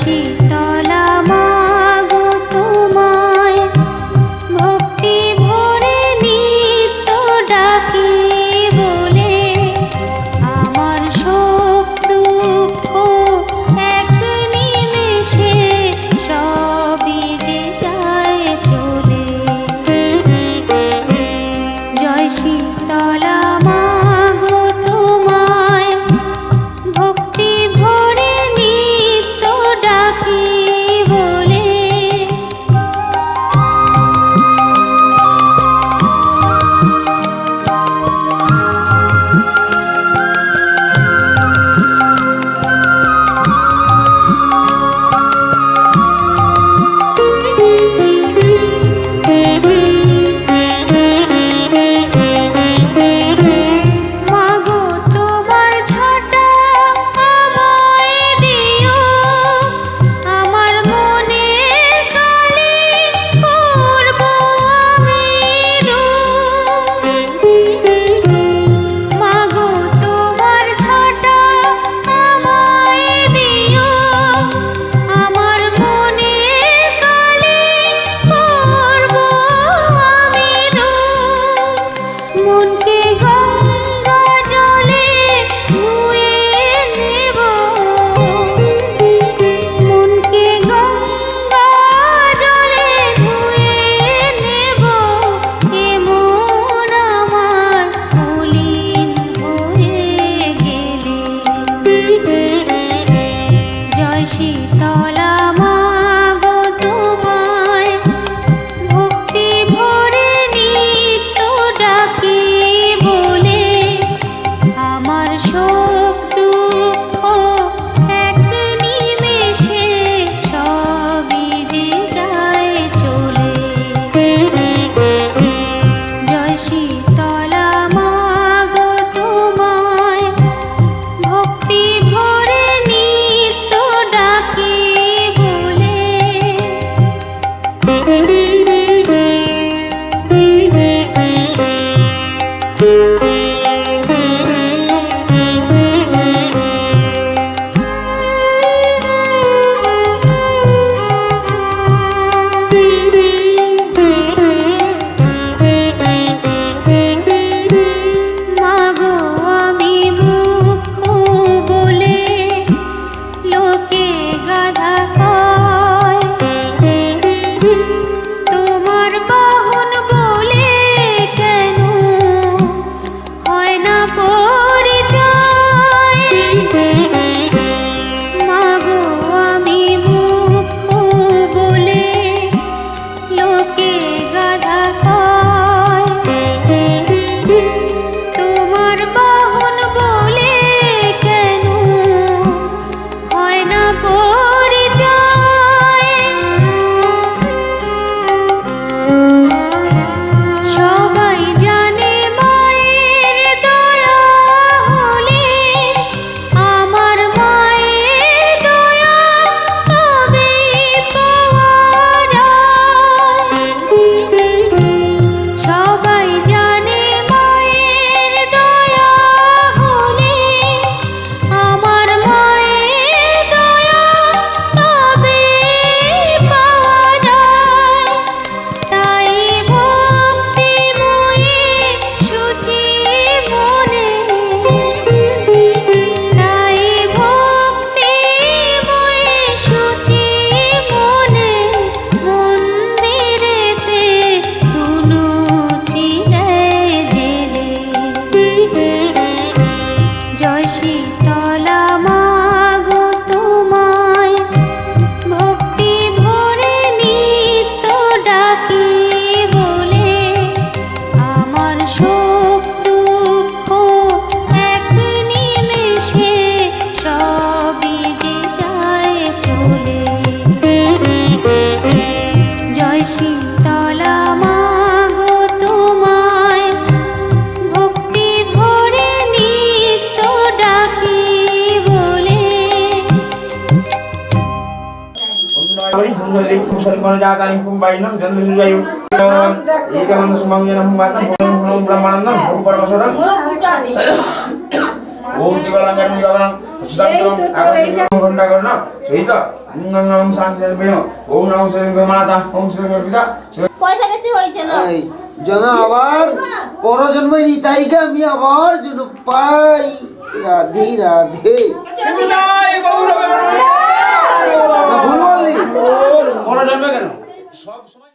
জয় শীতলা মাগো তোমায়। ভক্তি নিত্য ডাকি বলে, আমার শোক দুঃখ এক নিমেষে সবই যে যায় চলে। ব্রহ্মানন্দম হোম পরমেশ্বরম ওম জীবালঙ্গারম জগন্নাথ সুদান্তম আগামী ঘণ্টা করুন সেই তো নম শান্তি ওম নম শ্রী মাতা ওম শ্রী পিতা পয়সা বেশি হয়েছে না যেন আবার পরজন্মের ইতাইকে আমি আবার যেন পাই। রাধে রাধে। গৌরব কেন সব সময়